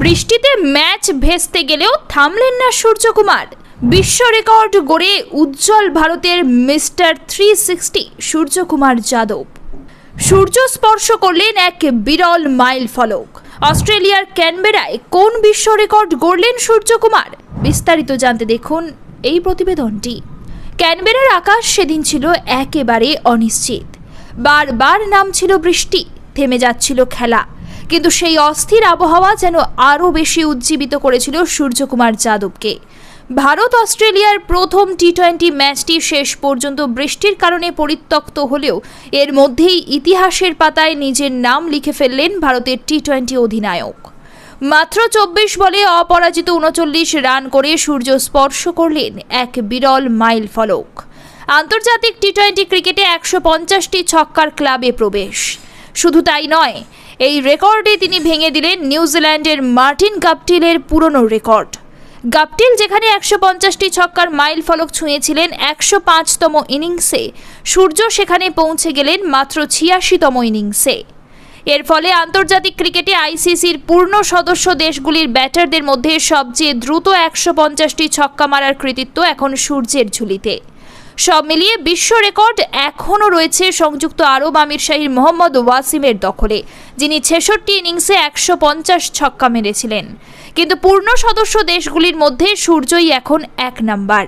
বৃষ্টিতে ম্যাচ ভেস্তে গেলেও থামলেন না সূর্যকুমার। বিশ্ব রেকর্ড গড়ে উজ্জ্বল ভারতের mister three sixty Suryakumar Yadav. Surya স্পর্শ করলেন এক বিরল মাইল ফলক। অস্ট্রেলিয়ার ক্যানবেরায় কোন বিশ্ব রেকর্ড গড়লেন সূর্যকুমার? বিস্তারিত জানতে দেখুন এই প্রতিবেদনটি। ক্যানবেরার আকাশ সেদিন ছিল একেবারে অনিশ্চিত। বারবার নামছিল বৃষ্টি, থেমে যাচ্ছিল খেলা। কিন্তু সেই অস্থির আবহাওয়া যেন আরও বেশি উজ্জীবিত করেছিল সূর্যকুমার যাদবকে। ভারত অস্ট্রেলিয়ার প্রথম টি টোয়েন্টি ম্যাচটি শেষ পর্যন্ত বৃষ্টির কারণে পরিত্যক্ত হলেও এর মধ্যেই ইতিহাসের পাতায় নিজের নাম লিখে ফেললেন ভারতের টি টোয়েন্টি অধিনায়ক। মাত্র চব্বিশ বলে অপরাজিত উনচল্লিশ রান করে সূর্য স্পর্শ করলেন এক বিরল মাইল ফলক। আন্তর্জাতিক টি টোয়েন্টি ক্রিকেটে একশো পঞ্চাশটি ছক্কার ক্লাবে প্রবেশ। শুধু তাই নয় এই রেকর্ডে তিনি ভেঙে দিলেন নিউজিল্যান্ডের মার্টিন গাপটিলের পুরনো রেকর্ড। গাপটিল যেখানে একশো পঞ্চাশটি ছক্কার মাইল ফলক ছুঁয়েছিলেন একশো পাঁচতম ইনিংসে, সূর্য সেখানে পৌঁছে গেলেন মাত্র ছিয়াশিতম ইনিংসে। এর ফলে আন্তর্জাতিক ক্রিকেটে আইসিসির পূর্ণ সদস্য দেশগুলির ব্যাটারদের মধ্যে সবচেয়ে দ্রুত একশো পঞ্চাশটি ছক্কা মারার কৃতিত্ব এখন সূর্যের ঝুলিতে। সব মিলিয়ে বিশ্ব রেকর্ড এখনও রয়েছে সংযুক্ত আরব আমির শাহীর মোহাম্মদ ওয়াসিমের দখলে, যিনি ছেষট্টি ইনিংসে একশো পঞ্চাশ ছক্কা মেরেছিলেন। কিন্তু পূর্ণ সদস্য দেশগুলির মধ্যে সূর্যই এখন এক নাম্বার।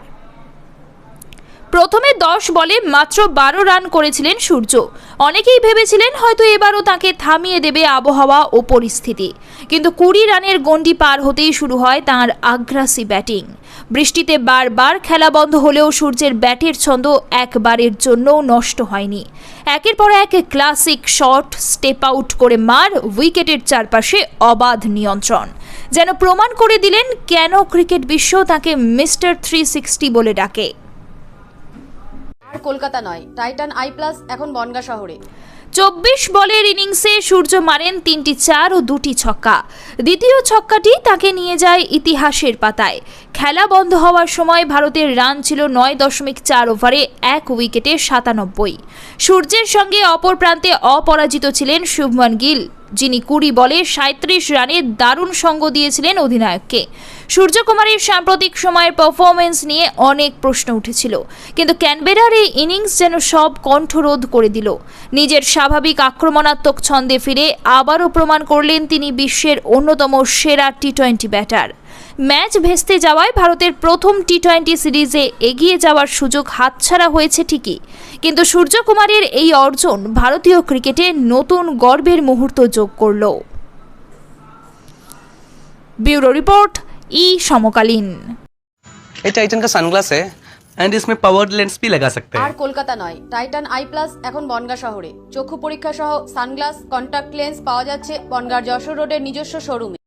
প্রথমে দশ বলে মাত্র বারো রান করেছিলেন সূর্য। অনেকেই ভেবেছিলেন হয়তো এবারও তাকে থামিয়ে দেবে আবহাওয়া ও পরিস্থিতি। কিন্তু কুড়ি রানের গণ্ডি পার হতেই শুরু হয় তাঁর আগ্রাসী ব্যাটিং। বৃষ্টিতে বারবার খেলা বন্ধ হলেও সূর্যের ব্যাটের ছন্দ একবারের জন্যও নষ্ট হয়নি। একের পর এক ক্লাসিক শট, স্টেপ আউট করে মার, উইকেটের চারপাশে অবাধ নিয়ন্ত্রণ। যেন প্রমাণ করে দিলেন কেন ক্রিকেট বিশ্ব তাকে মিস্টার থ্রি সিক্সটি বলে ডাকে। কলকাতা নয়। টাইটান আই প্লাস এখন বনগা শহরে। চব্বিশ বলের ইনিংসে সূর্য মারেন তিনটি চার ও দুটি ছক্কা। দ্বিতীয় ছক্কাটি তাকে নিয়ে যায় ইতিহাসের পাতায়। খেলা বন্ধ হওয়ার সময় ভারতের রান ছিল নয় দশমিক চার ওভারে এক উইকেটে সাতানব্বই। সূর্যের সঙ্গে অপর প্রান্তে অপরাজিত ছিলেন শুভমন গিল। যিনি কুড়ি বলে সাঁত্রিশ রানে দারুণ সঙ্গ দিয়েছিলেন অধিনায়ককে। সূর্যকুমারের সাম্প্রতিক সময়ের পারফরমেন্স নিয়ে অনেক প্রশ্ন উঠেছিল। কিন্তু ক্যানবেরার এই ইনিংস যেন সব কণ্ঠরোধ করে দিল। নিজের স্বাভাবিক আক্রমণাত্মক ছন্দে ফিরে আবারও প্রমাণ করলেন তিনি বিশ্বের অন্যতম সেরা টি টোয়েন্টি ব্যাটার ম্যাচ ভেস্তে যাওয়ায় ভারতের প্রথম টি টোয়েন্টি সিরিজে এগিয়ে যাওয়ার সুযোগ হাতছাড়া হয়েছে ঠিকই কিন্তু সূর্যকুমারের এই অর্জন ভারতীয় ক্রিকেটে নতুন গর্বের মুহূর্ত যোগ করল ব্যুরো রিপোর্ট ই সমকালীন ये टाइटन का सनग्लास है एंड इसमें पावर्ड लेंस भी लगा सकते আর हैं কলকাতা নয় টাইটান আই প্লাস এখন বনগা শহরে চক্ষু পরীক্ষা সহ সানগ্লাস কন্টাক্ট লেন্স পাওয়া যাচ্ছে বনগার যশোর রোডের নিজস্ব শোরুমে